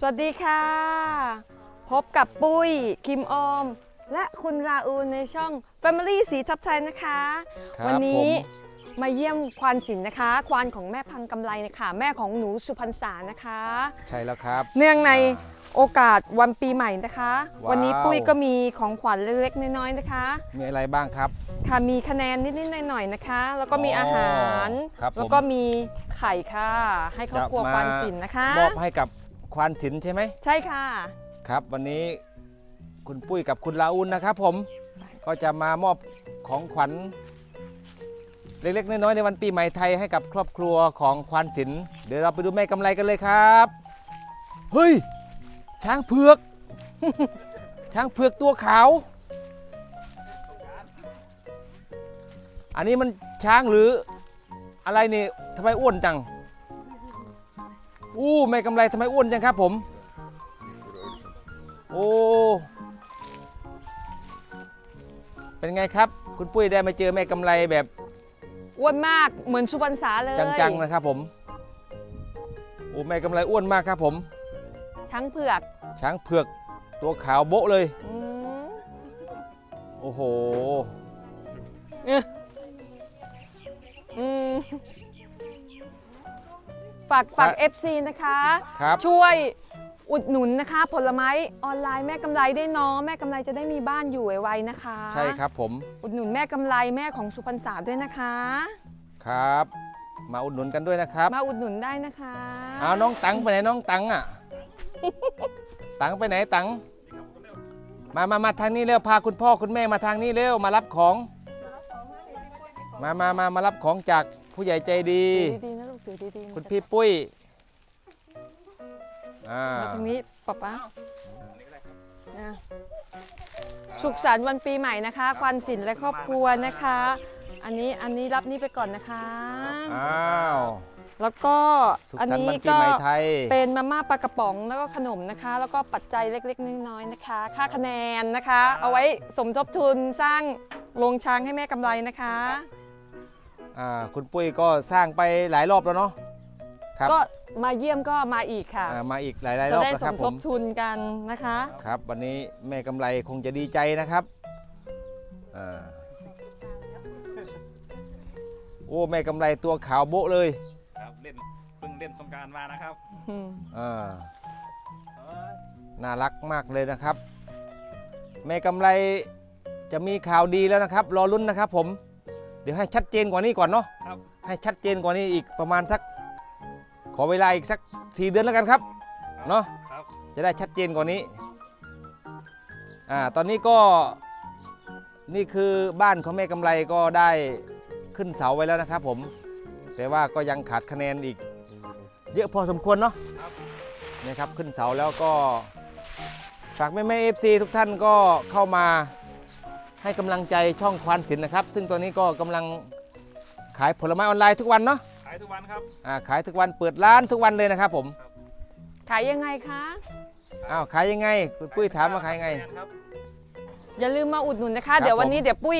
สวัสดีค่ะ พบกับปุ้ย คิมออม และคุณราอูนในช่อง Family สีทับไทยนะคะ ครับวันี้ผม มาเยี่ยมควานศิลป์นะคะ ควานของแม่พังกำไรนะคะ แม่ของหนูสุพรรษานะคะ ใช่แล้วครับ เนื่องในโอกาสวันปีใหม่นะคะ ว้าว วันนี้ปุ้ยก็มีของขวัญเล็กๆน้อยๆนะคะ มีอะไรบ้างครับ ค่ะมีคะแนนนิดๆหน่อยๆนะคะ แล้วก็มีอ๋ออาหารครับผม แล้วก็มีไข่ค่ะ ให้ครอบครัวจะมาควานศิลป์นะคะ มอบให้กับ ควานศิลป์ใช่ไหมใช่ค่ะ ครับ วันนี้คุณปุ้ยกับคุณลาอุนนะครับผมก็จะมามอบของขวัญ เล็กๆ น้อยๆในวันปีใหม่ไทยให้กับครอบครัวของควานศิลป์เดี๋ยวเราไปดูแม่กำไรกันเลยครับ เฮ้ย ช้างเผือก ช้างเผือกตัวขาว อันนี้มันช้างหรืออะไรนี่ทำไมอ้วนจัง อู้แม่กำไรทำไมอ้วนจังครับผม โอ้เป็นไงครับ คุณปุ้ยได้มาเจอแม่กำไรแบบอ้วนมากเหมือนสุพรรษาเลยจังๆนะครับผมโอ้แม่กำไรอ้วนมากครับผม ช้างเผือก ช้างเผือกตัวขาวโบ๊ะเลยอืมโอ้โห อืม ฝากฝาก FC นะคะ ครับ ช่วยอุดหนุนนะคะ ผลไม้ออนไลน์แม่กำไรได้วยเน้องแม่กำไรจะได้มีบ้านอยู่ไวๆนะคะใช่ครับผมอุดหนุนแม่กำไรแม่ของสุพรรษาด้วยนะคะ ครับ มาอุดหนุนกันด้วยนะครับมาอุดหนุนได้นะคะเอาน้องตังไปไหนน้องตังอะ ตังไปไหนตังมามามาทางนี้เร็วพาคุณพ่อคุณแม่มาทางนี้เร็วมารับของ มามามามารับของจากผู้ใหญ่ใจดีถือดีๆนะ ลูกถือดีๆคุณพี่ปุ้ยอ่ามาตรงนี้ป๊าป๊านะสุขสันต์วันปีใหม่นะคะควันศิลป์และครอบครัวนะคะ อันนี้อันนี้รับนี่ไปก่อนนะคะ อ้าวแล้วก็สุขอันสันต์นี้วันปีก็ใหม่ไทย เป็นมาม่าปลากระป๋องแล้วก็ขนมนะคะ แล้วก็ปัจจัยเล็กๆน้อยๆนะคะ ค่าคะแนนนะคะ เอาไว้สมทบทุนสร้างโรงช้างให้แม่กำไรนะคะ อ่าคุณปุ้ยก็สร้างไปหลายรอบแล้วเนาะครับก็มาเยี่ยมก็มาอีกค่ะอ่ามาอีกหลายๆรจะอบได้แล้วสครับมผทมบทุนกันนะคะ ครับ วันนี้แม่กำไรคงจะดีใจนะครับอ่าโอ้แม่กำไรตัวขาวโบ๊ะเลยครับเล่นเพิ่งเล่นสงกรารมานะครับอืมอ่าน่ารักมากเลยนะครับ แม่กำไรจะมีข่าวดีแล้วนะครับ รอลุ้นนะครับผม เดี๋ยวให้ชัดเจนกว่านี้ก่อนเนาะครับให้ชัดเจนกว่านี้อีกประมาณสัก ขอเวลาอีกสักสี่เดือนแล้วกันครับเนาะครับ จะได้ชัดเจนกว่านี้อ่าตอนนี้ก็นี่คือบ้านของแม่กำไรก็ได้ขึ้นเสาไว้แล้วนะครับ ผม แต่ว่าก็ยังขาดคะแนนอีก เยอะพอสมควรเนาะนี่ครับขึ้นเสาแล้วก็ฝากแม่แม่เอฟซีทุกท่านก็เข้ามา ให้กำลังใจช่องควานศิลป์นะครับ ซึ่งตอนนี้ก็กำลังขายผลไม้ออนไลน์ทุกวันเนาะขายทุกวันครับอ่าขายทุกวันเปิดร้านทุกวันเลยนะครับผมขายยังไงคะอ้าวขายยังไงคุณปุ้ยถามว่าขายยังไงครับอย่าลืมมาอุดหนุนนะครัคะบเดี๋ยววันผมนี้เดี๋ยวปุ้ย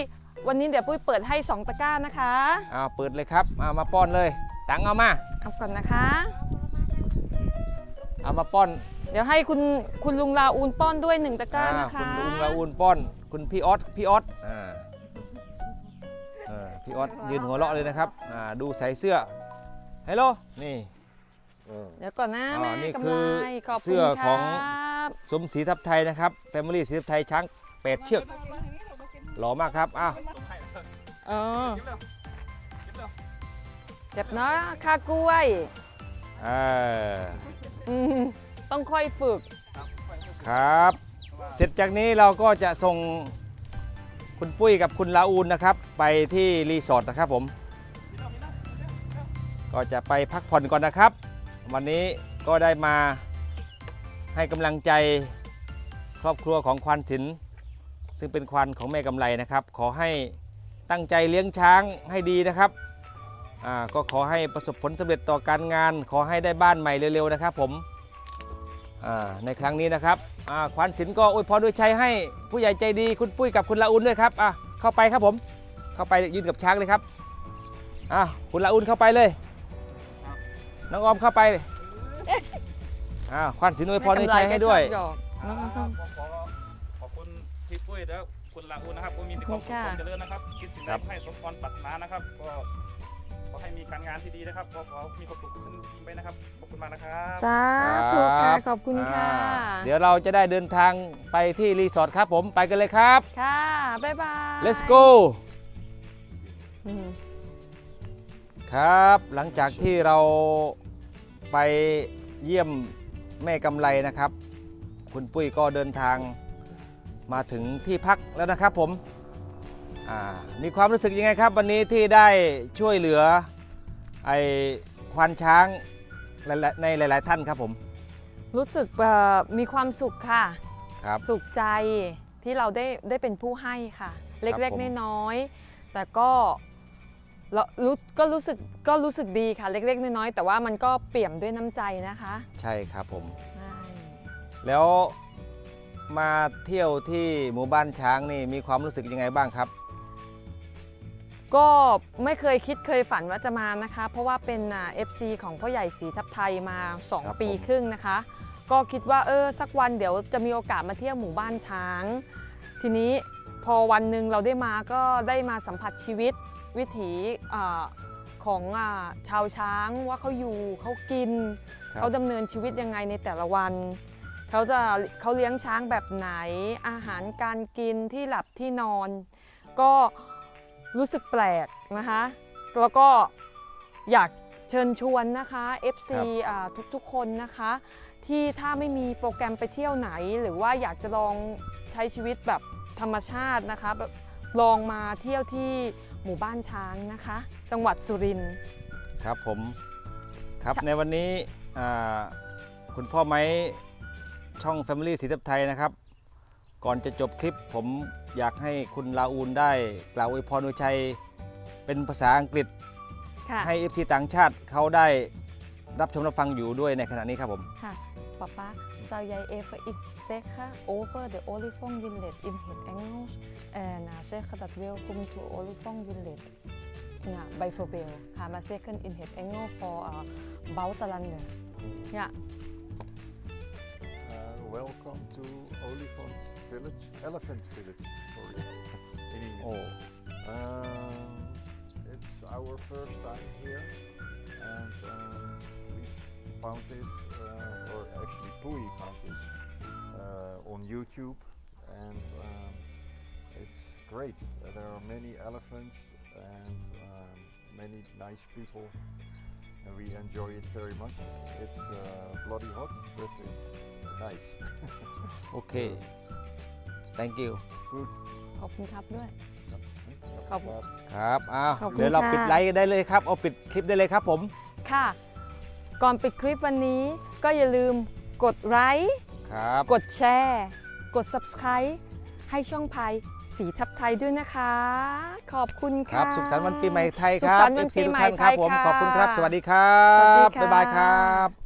วันนี้เดี๋ยวปุ้ยเปิดให้ 2 ตะกร้านะคะอ้าวเปิดเลยครับเอามาป้อนเลย ตังเอามาเอาก่อนนะคะ เอามาป้อน เดี๋ยวให้คุณคุณลุงลาอูนป้อนด้วยหนึ่งตะกร้าอ่านะคะคุณลุงราอูนป้อน คุณพี่ออสพี่ออสอ่าเออพี่ออสยืนหัวเราะเลยนะครับอ่าดูใส่เสื้อฮัลโหลนี่เออ เดี๋ยวก่อนนะอ๋อแม่นี่กำคืไรอขอบเสื้คุณอคขรัอง บสมศรีทับไทยนะครับแฟมิลี่ศรีทับไทยช้างแปดเชือกหล่อมากครับอ้าวเออเจ็บเนาะค่ากล้วย เอออืม ต้องค่อยฝึก ครับ เสร็จจากนี้เราก็จะส่งคุณปุ้ยกับคุณลาอูนนะครับ ไปที่รีสอร์ทนะครับผม ก็จะไปพักผ่อนก่อนนะครับ วันนี้ก็ได้มาให้กำลังใจครอบครัวของควานศิลป์ซึ่งเป็นควานของแม่กำไรนะครับ ขอให้ตั้งใจเลี้ยงช้างให้ดีนะครับอ่าก็ขอให้ประสบผลสำเร็จต่อการงาน ขอให้ได้บ้านใหม่เร็วๆนะครับผม ในครั้งนี้นะครับอ่าควานศิลป์ก็อวยพรด้วยชัยให้ผู้ใหญ่ใจดีคุณปุ้ยกับคุณละอุ่นด้วยครับอะเข้าไปครับผม เข้าไปยืนกับช้างเลยครับอะคุณละอุ่นเข้าไปเลยน้องออมเข้าไปอ่าควันสินอวยพรในชัยให้ด้วยแม่กำไรก็ชอบหยอกอ่านะคะผมขอขอบคุณพี่ปุ้ยแล้วคุณลาอูนะครับก็มีแต่ความสุขค่ะความเจริญนะครับคิดสิ่งใดครับขอให้สมพรปรารถนานะครับก็ ขอให้มีการงานที่ดีนะครับก็ขอมีความสุขขึ้นยิ่งไปนะครับขอบคุณมากนะครับสาธุค่ะขอบคุณค่ะอ่าเดี๋ยวเราจะได้เดินทางไปที่รีสอร์ทครับผมไปกันเลยครับ ค่ะ บ๊ายบาย let's go อืมครับหลังจากที่เราไปเยี่ยมแม่กำไรนะครับ คุณปุ้ยก็เดินทางมาถึงที่พักแล้วนะครับผมอ่า มีความรู้สึกยังไงครับ วันนี้ที่ได้ช่วยเหลือไอ้ควานช้างหลายๆในหลาย ๆ ท่านครับผม รู้สึกเอ่อมีความสุขค่ะครับสุขใจที่เราได้ได้เป็นผู้ให้ค่ะ เล็กผมๆน้อยๆแต่ก็เรารู้ก็รู้สึกก็รู้สึกดีค่ะ เล็ก ๆ น้อยๆแต่ว่ามันก็เปี่ยมด้วยน้ำใจนะคะ ใช่ครับผมใช่แล้วมาเที่ยวที่หมู่บ้านช้างนี่มีความรู้สึกยังไงบ้างครับ ก็ไม่เคยคิดเคยฝันว่าจะมานะคะ เพราะว่าเป็นเอฟซีของพ่อใหญ่ศรีทับไทยมาครับ2ปีผมครึ่งนะคะ ก็คิดว่าเออสักวันเดี๋ยวจะมีโอกาสมาเที่ยวหมู่บ้านช้าง ทีนี้พอวันหนึ่งเราได้มาก็ได้มาสัมผัสชีวิตวิถีอาของอาชาวช้างว่าเขาอยู่เขากินครับเขาดำเนินชีวิตยังไงในแต่ละวัน เขาจะเขาเลี้ยงช้างแบบไหนอาหารการกินที่หลับที่นอน ก็ รู้สึกแปลกนะคะ แล้วก็อยากเชิญชวนนะคะ FC อ่าทุกๆคนนะคะ ที่ถ้าไม่มีโปรแกรมไปเที่ยวไหน หรือว่าอยากจะลองใช้ชีวิตแบบธรรมชาตินะคะแบบลองมาเที่ยวที่หมู่บ้านช้างนะคะ จังหวัดสุรินทร์ครับผมครับใช่ในวันนี้อ่าคุณพ่อไม้ช่อง Family สีทับไทยนะครับ ก่อนจะจบคลิปผมอยากให้คุณลาอูนได้กล่าวอวยพรอวยชัย เป็นภาษาอังกฤษ ค่ะให้ FC ต่างชาติเขาได้รับชมรับฟังอยู่ด้วยในขณะนี้ครับผม ค่ะป๊าป๊า zou jij even iets zeggen over de olifant Willet in het Engels en uh, zeggen dat welkom to olifant Willet ja bijvoorbeeld ga maar zeggen in het Engels voor uh, buitenlander ja Uh, welcome to Olifant Village, Elephant Village, sorry, in English. โอ้ Um, it's our first time here, and um, we found this, uh, or actually Pui found this uh, on YouTube, and um, it's great. Uh, there are many elephants and um, many nice people, and we enjoy it very much. It's uh, bloody hot, but it's nice. โอเค thank you Good. ขอบคุณครับด้วย ขอบคุณ ครับอ้าวขอบคุณเดี๋ยวเราค่ะ ปิดไลค์ได้เลยครับเอาปิดคลิปได้เลยครับผม ค่ะ ก่อนปิดคลิปวันนี้ก็อย่าลืมกดไลค์ ครับ กดแชร์ กด subscribe ให้ช่องพายสีทับไทยด้วยนะคะ ขอบคุณคค่ะ รับ สุขสันต์วันปีใหม่ไทยคสุรัขบสันต์วัน FC ปีทุกใหม่ท่านครับไทยผม ค่ะขอบคุณครับ สวัสดีครัสวัสดีบ ค่ะ บ๊ายบายครับ